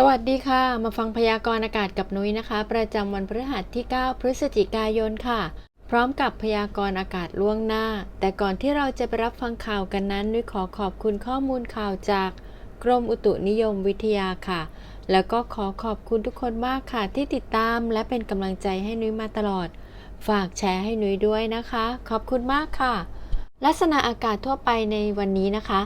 สวัสดีค่ะ มาฟังพยากรณ์อากาศกับนุ้ยนะคะ ประจำวันพฤหัสที่ 9 พฤศจิกายนค่ะ พร้อมกับพยากรณ์อากาศล่วงหน้า แต่ก่อนที่เราจะไปรับฟังข่าวกันนั้น นุ้ยขอขอบคุณข้อมูลข่าวจากกรมอุตุนิยมวิทยาค่ะ แล้วก็ขอขอบคุณทุกคนมากค่ะ ที่ติดตามและเป็นกำลังใจให้นุ้ยมาตลอด ฝากแชร์ให้นุ้ยด้วยนะคะ ขอบคุณมากค่ะ ลักษณะอากาศทั่วไปในวันนี้นะคะ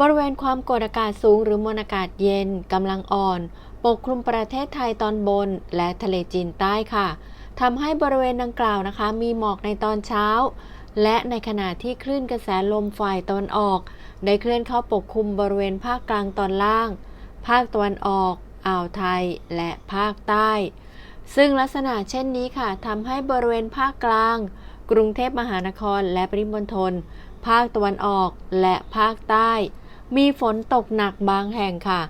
บริเวณความกดอากาศสูงหรือมวลอากาศเย็นกำลังอ่อน ปกคลุมประเทศไทยตอนบนและทะเลจีนใต้ค่ะทำให้บริเวณดังกล่าวนะคะ มีหมอกในตอนเช้า และในขณะที่คลื่นกระแสลมฝ่ายตะวันออก ได้เคลื่อนเข้าปกคลุมบริเวณภาคกลางตอนล่าง ภาคตะวันออก อ่าวไทย และภาคใต้ ซึ่งลักษณะเช่นนี้ค่ะทำให้บริเวณภาคกลาง กรุงเทพมหานครและปริมณฑลภาคตะวันออกและภาคใต้ มีฝนตกหนักบางแห่งค่ะ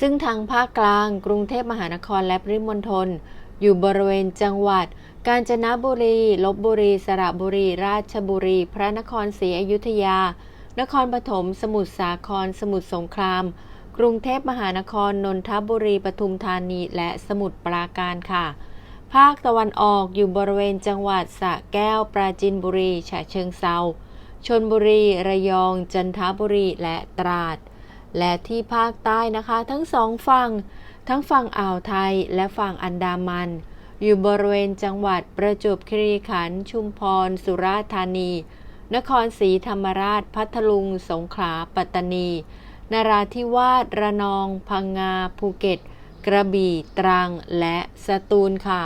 ซึ่งทางภาคกลาง กรุงเทพมหานครและปริมณฑลอยู่บริเวณจังหวัด กาญจนบุรี ลบบุรี สระบุรี ราชบุรี พระนครศรีอยุธยา นครปฐม สมุทรสาคร สมุทรสงคราม กรุงเทพมหานคร นนทบุรี ปทุมธานี และสมุทรปราการค่ะ ภาคตะวันออกอยู่บริเวณจังหวัดสระแก้ว ปราจีนบุรี ฉะเชิงเซา ชนบุรี ระยอง จันทบุรี และตราด และที่ภาคใต้นะคะ ทั้งสองฝั่ง ทั้งฝั่งอ่าวไทยและฝั่งอันดามัน อยู่บริเวณจังหวัดประจวบคีรีขันธ์ ชุมพร สุราษฎร์ธานี นครศรีธรรมราช พัทลุง สงขลา ปัตตานี นราธิวาส ระนอง พังงา ภูเก็ต กระบี่ ตรัง และสตูลค่ะ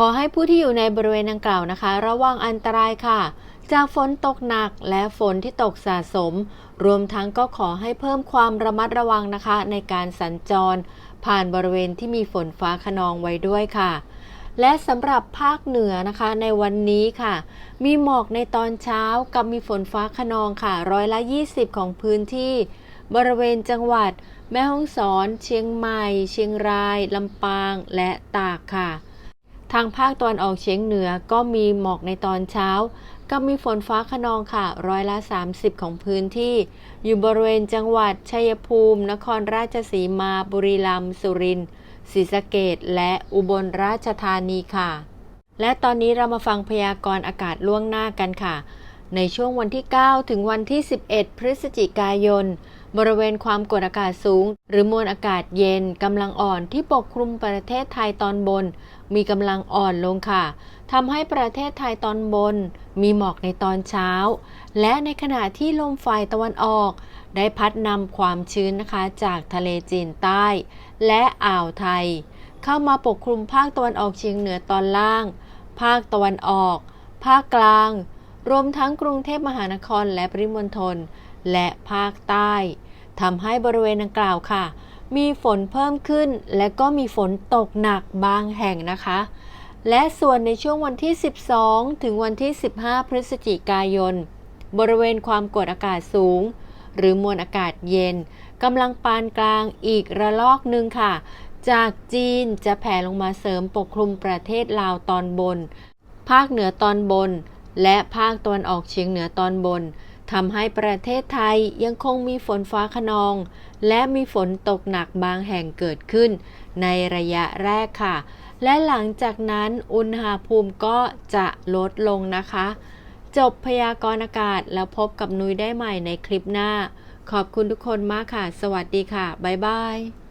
ขอให้ผู้ที่อยู่ในบริเวณดังกล่าวนะคะ ระวังอันตรายค่ะ จากฝนตกหนักและฝนที่ตกสะสม รวมทั้งก็ขอให้เพิ่มความระมัดระวังนะคะ ในการสัญจร ผ่านบริเวณที่มีฝนฟ้าขนองไว้ด้วยค่ะและสำหรับภาคเหนือนะคะในวันนี้ค่ะ มีหมอกในตอนเช้ากับมีฝนฟ้าขนองค่ะร้อยละ 20 ของพื้นที่ บริเวณจังหวัด แม่ฮ่องสอน เชียงใหม่ เชียงรายลำปาง และตากค่ะ ทางภาคตะวันออกเฉียงเหนือก็มีหมอกในตอนเช้า ก็มีฝนฟ้าขนองค่ะ ร้อยละ 30 ของพื้นที่ อยู่บริเวณจังหวัดชัยภูมิ นครราชสีมา บุรีรัมย์ สุรินทร์ศรีสะเกดและอุบลราชธานีค่ะ และตอนนี้เรามาฟังพยากรณ์อากาศล่วงหน้ากันค่ะ ในช่วงวันที่ 9 ถึงวันที่ 11 พฤศจิกายน บริเวณความกดอากาศสูง หรือมวลอากาศเย็นกำลังอ่อนที่ปกคลุมประเทศไทยตอนบน มีกำลังอ่อนลงค่ะทำให้ประเทศไทยตอนบน มีหมอกในตอนเช้า และในขณะที่ลมฝ่ายตะวันออก ได้พัดนำความชื้นนะคะจากทะเลจีนใต้ และอ่าวไทย เข้ามาปกคลุมภาคตะวันออกเฉียงเหนือตอนล่าง ภาคตะวันออก ภาคกลาง รวมทั้งกรุงเทพมหานครและปริมณฑลและภาคใต้ทำให้บริเวณดังกล่าวค่ะ มีฝนเพิ่มขึ้น และก็มีฝนตกหนักบางแห่งนะคะ และส่วนในช่วงวันที่ 12 ถึงวันที่ 15 พฤศจิกายน บริเวณความกดอากาศสูง หรือมวลอากาศเย็นกำลังปานกลางอีกระลอกหนึ่งค่ะ จากจีนจะแผ่ลงมาเสริมปกคลุมประเทศลาวตอนบน ภาคเหนือตอนบน และภาคตะวันออกเฉียงเหนือตอนบนทำให้ประเทศไทยยังคงมีฝนฟ้าขนอง และมีฝนตกหนักบางแห่งเกิดขึ้น ในระยะแรกค่ะ และหลังจากนั้นอุณหภูมิก็จะลดลงนะคะ จบพยากรณ์อากาศแล้วพบกับนุ้ยได้ใหม่ในคลิปหน้า ขอบคุณทุกคนมากค่ะ สวัสดีค่ะ บ๊ายบาย